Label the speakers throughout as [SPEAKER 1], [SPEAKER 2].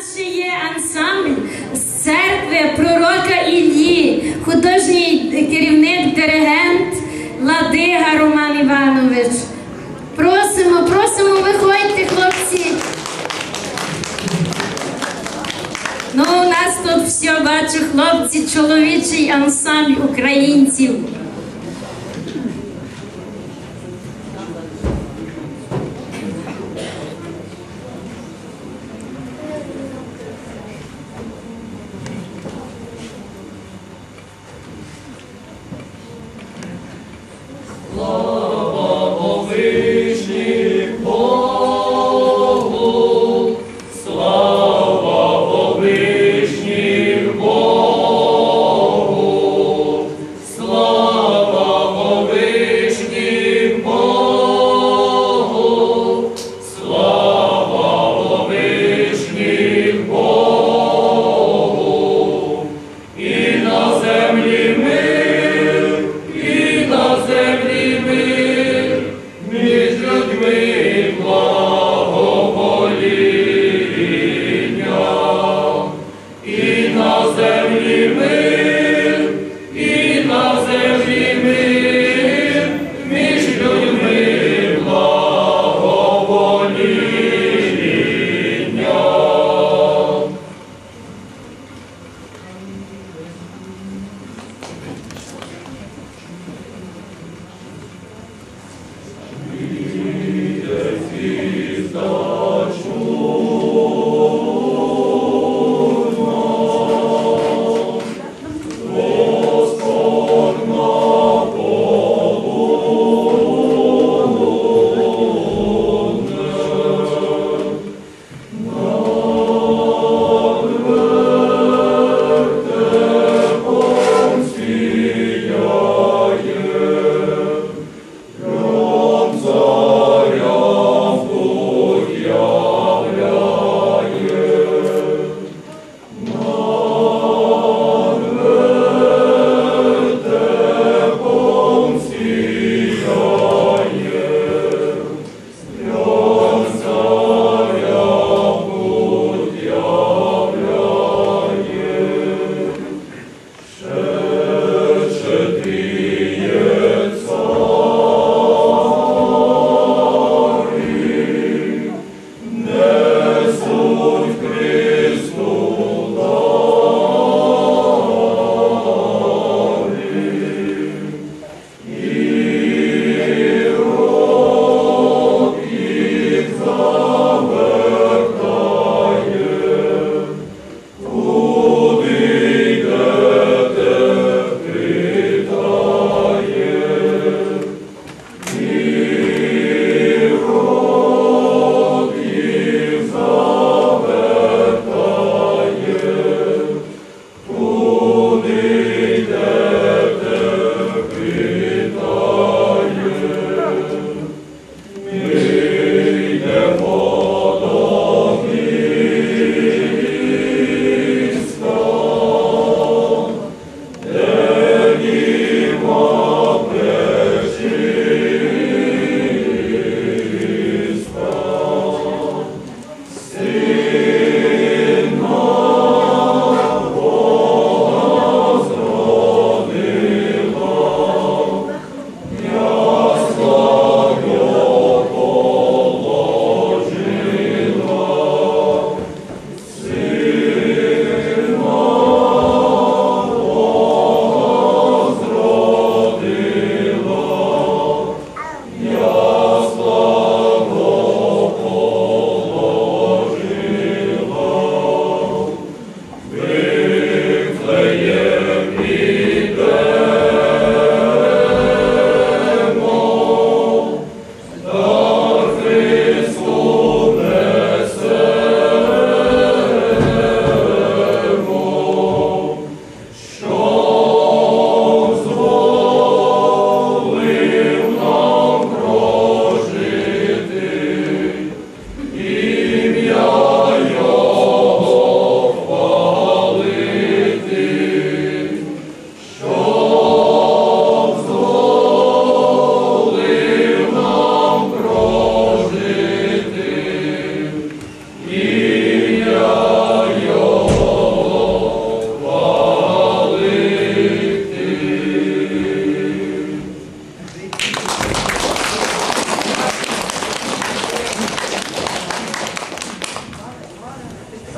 [SPEAKER 1] нас є ансамбль з церкви пророка Іллі, художній керівник, диригент Ладига Роман Іванович. Просимо, просимо, виходьте, хлопці. Ну, у нас тут все бачу, хлопці, чоловічий ансамбль українців.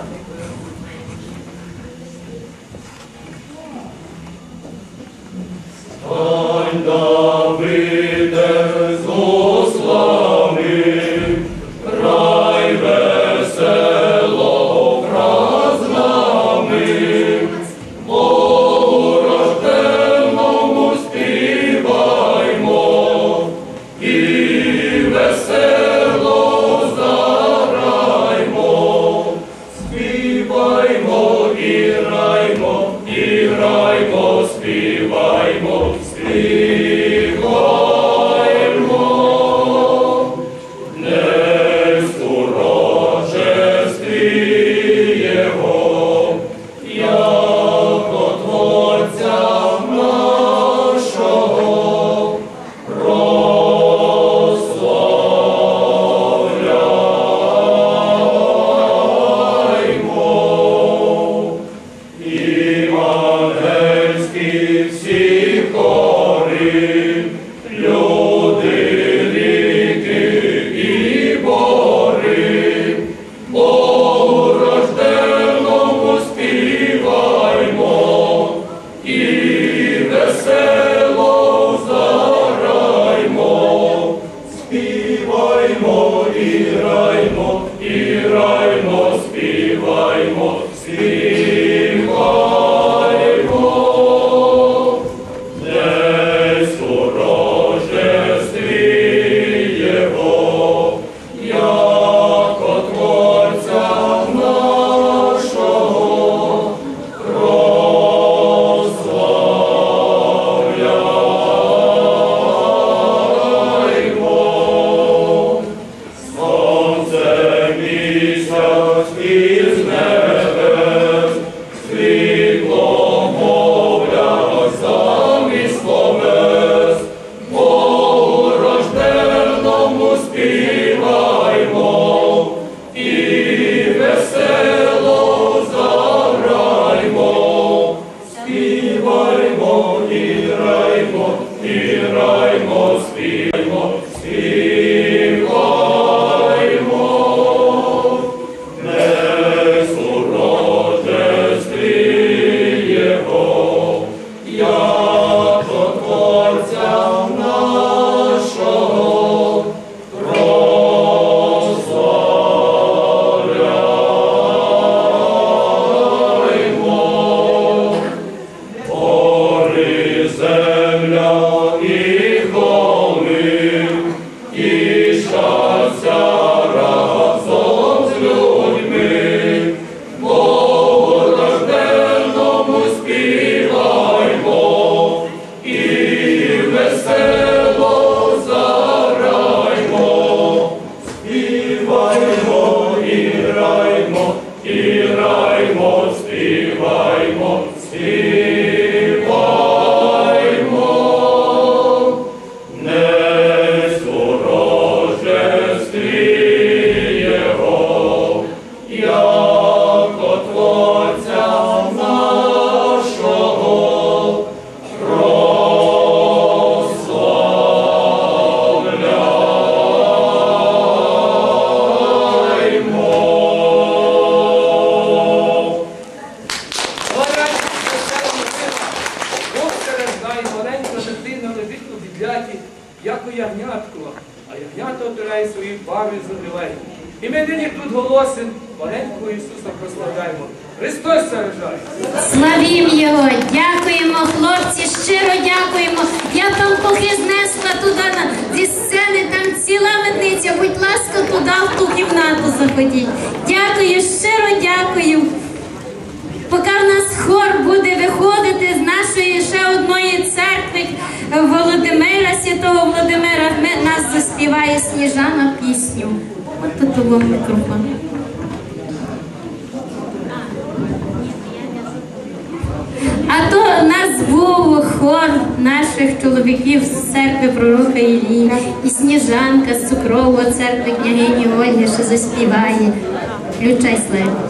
[SPEAKER 2] something. Бог
[SPEAKER 1] Володимира, святого Володимира, нас заспіває Сніжана пісню. От тут вам мікрофон. А то в нас був хор наших чоловіків з церкви пророка Іллі, і Сніжанка з цукрового церкви княгині Ольги, що заспіває. Включай слайд.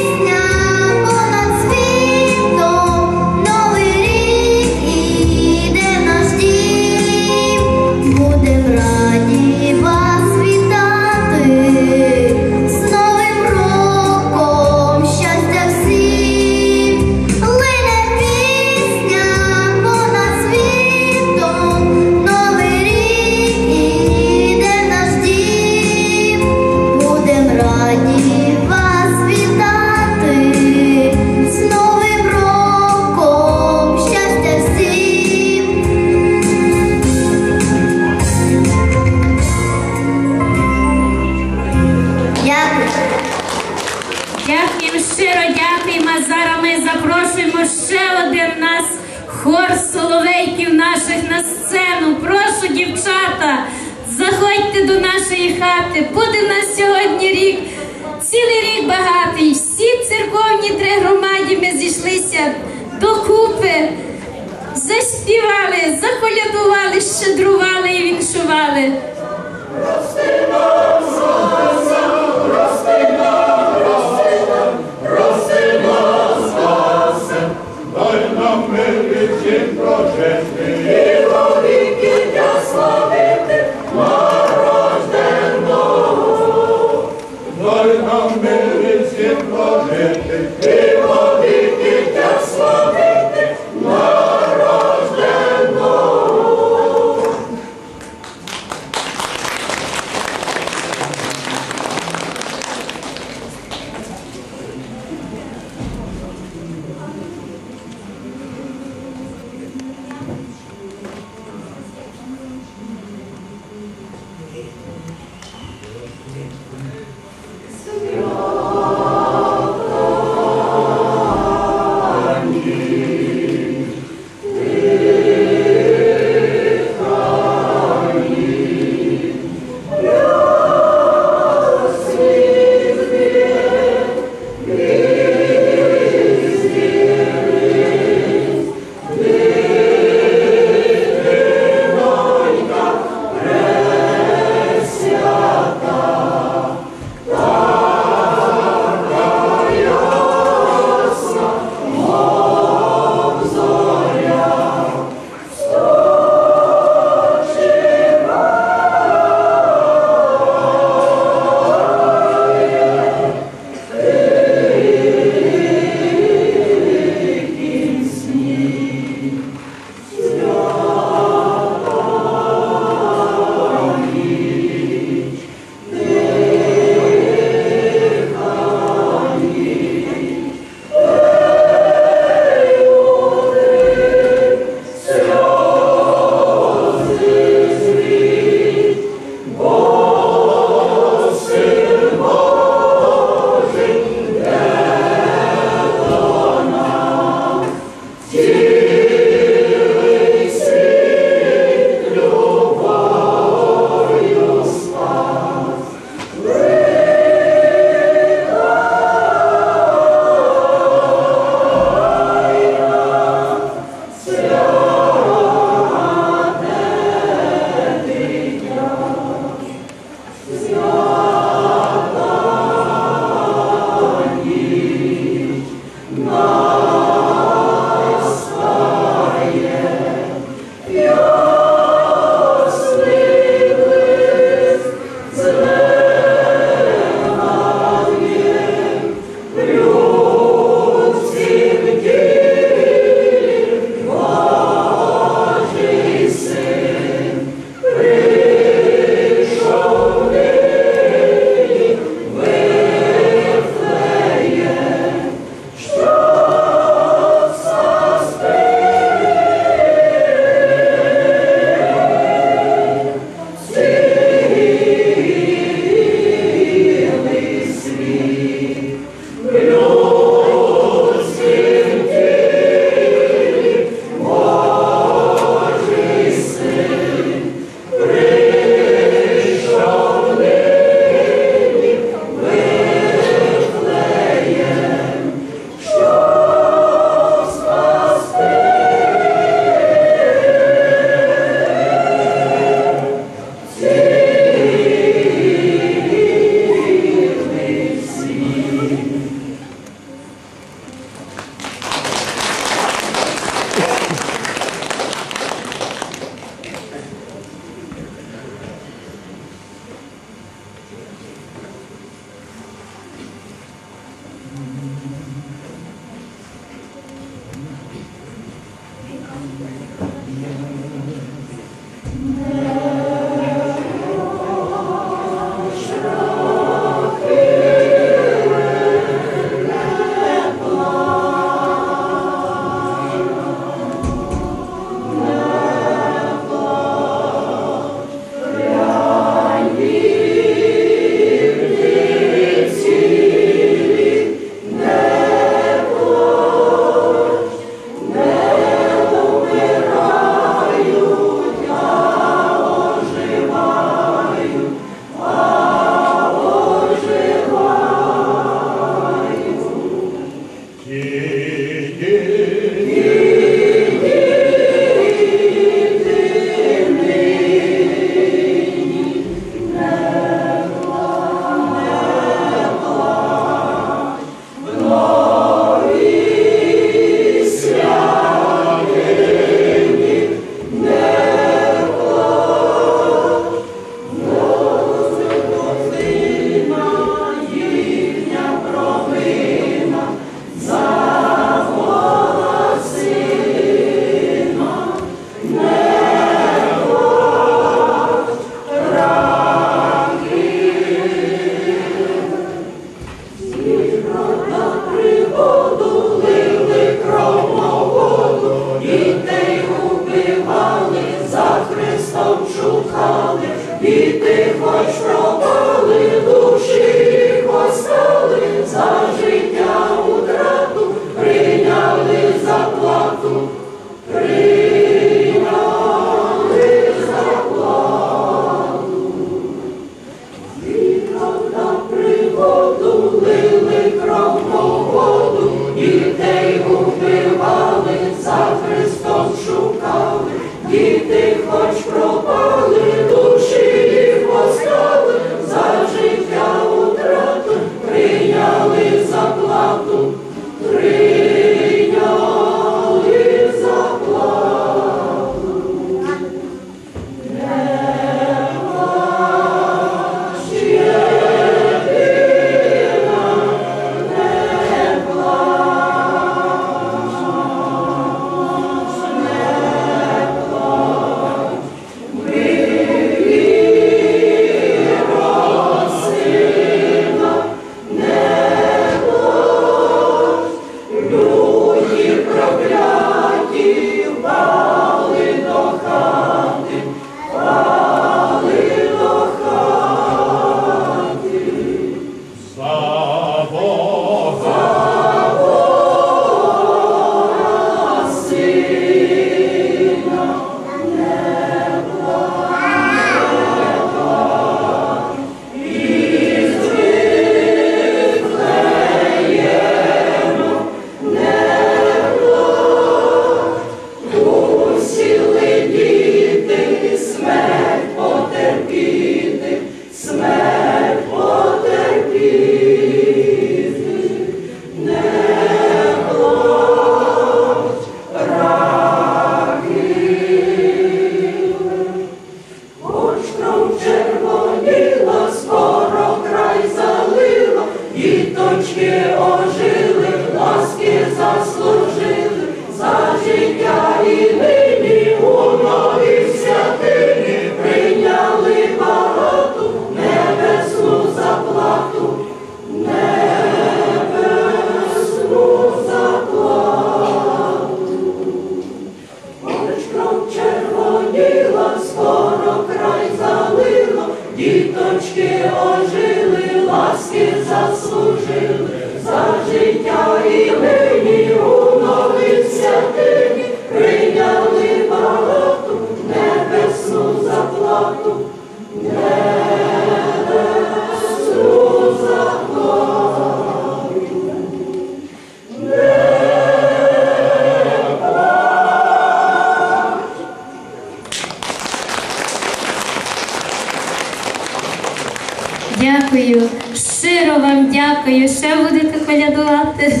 [SPEAKER 1] Дякую, щиро вам дякую. Ще будете колядувати.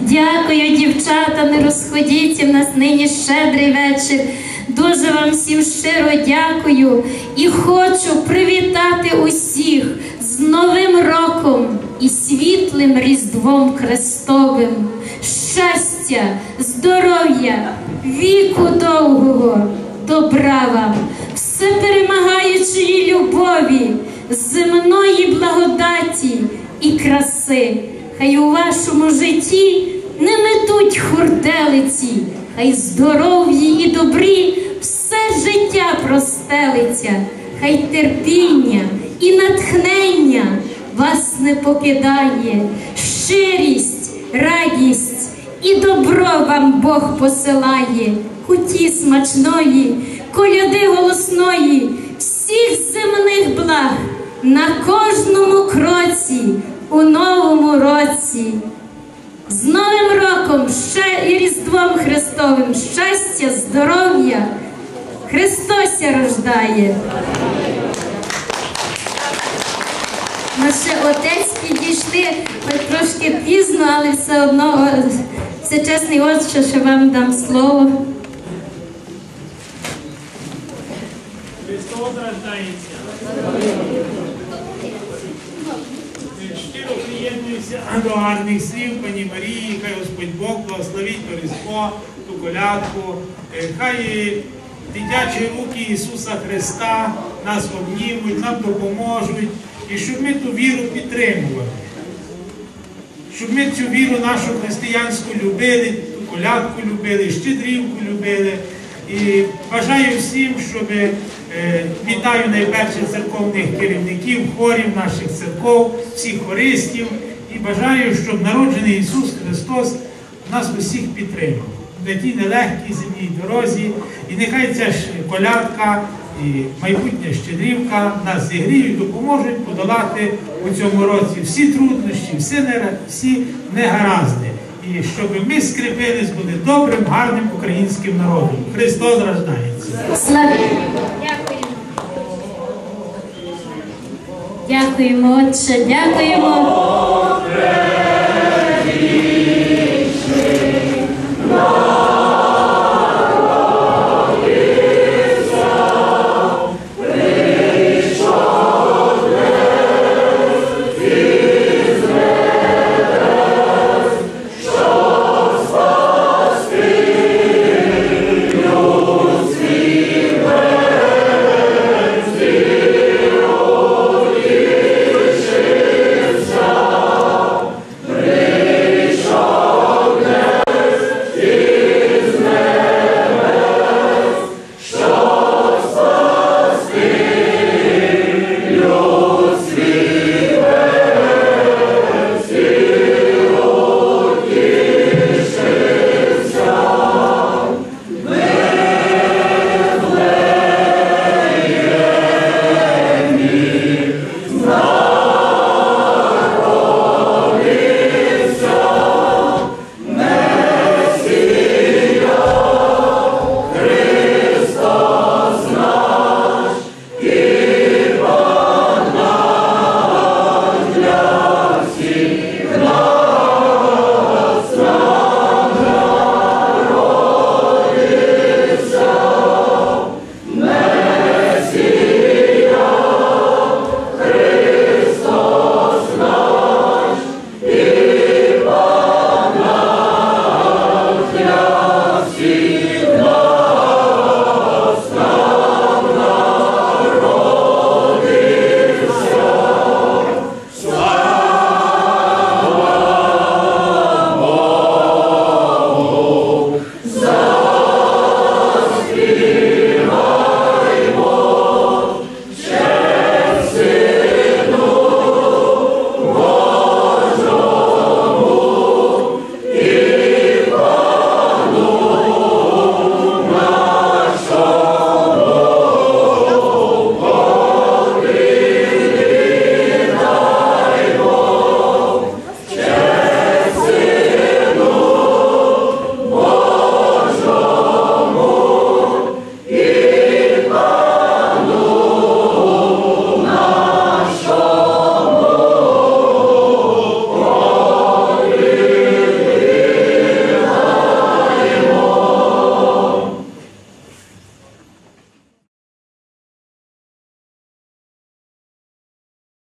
[SPEAKER 1] Дякую, дівчата, не розходіться. В нас нині щедрий вечір. Дуже вам всім щиро дякую і хочу привітати усіх з Новим роком і світлим Різдвом Христовим. Щастя, здоров'я, віку довгого, добра вам, все перемагаючої любові, земної благодаті і краси. Хай у вашому житті не метуть хурделиці, хай здоров'ї і добрі все життя простелиться, хай терпіння і натхнення вас не покидає, щирість, радість і добро вам Бог посилає, куті смачної, коляди голосної, всіх земних благ на кожному кроці у новому році. З Новим роком ще і Різдвом Христовим щастя, здоров'я Христося рождає. Наші отець підійшли трошки пізно, але все одно це чесний отче, що вам дам слово.
[SPEAKER 3] Христос рождається. Щиро приєднуюся гарних слів пані Марії, хай Господь Бог благословить то Різдво, ту колядку, Е, хай дитячі руки Ісуса Христа нас обнімуть, нам допоможуть, і щоб ми ту віру підтримували. Щоб ми цю віру нашу християнську любили, ту колядку любили, щедрівку любили. І бажаю всім, щоб е, вітаю найперше церковних керівників, хорів наших церков, всіх хористів. І бажаю, щоб народжений Ісус Христос нас усіх підтримав на тій нелегкій земній дорозі. І нехай ця ж колядка і майбутня щедрівка нас зігріють, допоможуть подолати у цьому році всі труднощі, всі, нера- всі негаразди. І щоб ми скріпились були добрим, гарним українським народом. Христос рождається.
[SPEAKER 1] Слава! Дякуємо. Дякуємо, Отче, дякуємо.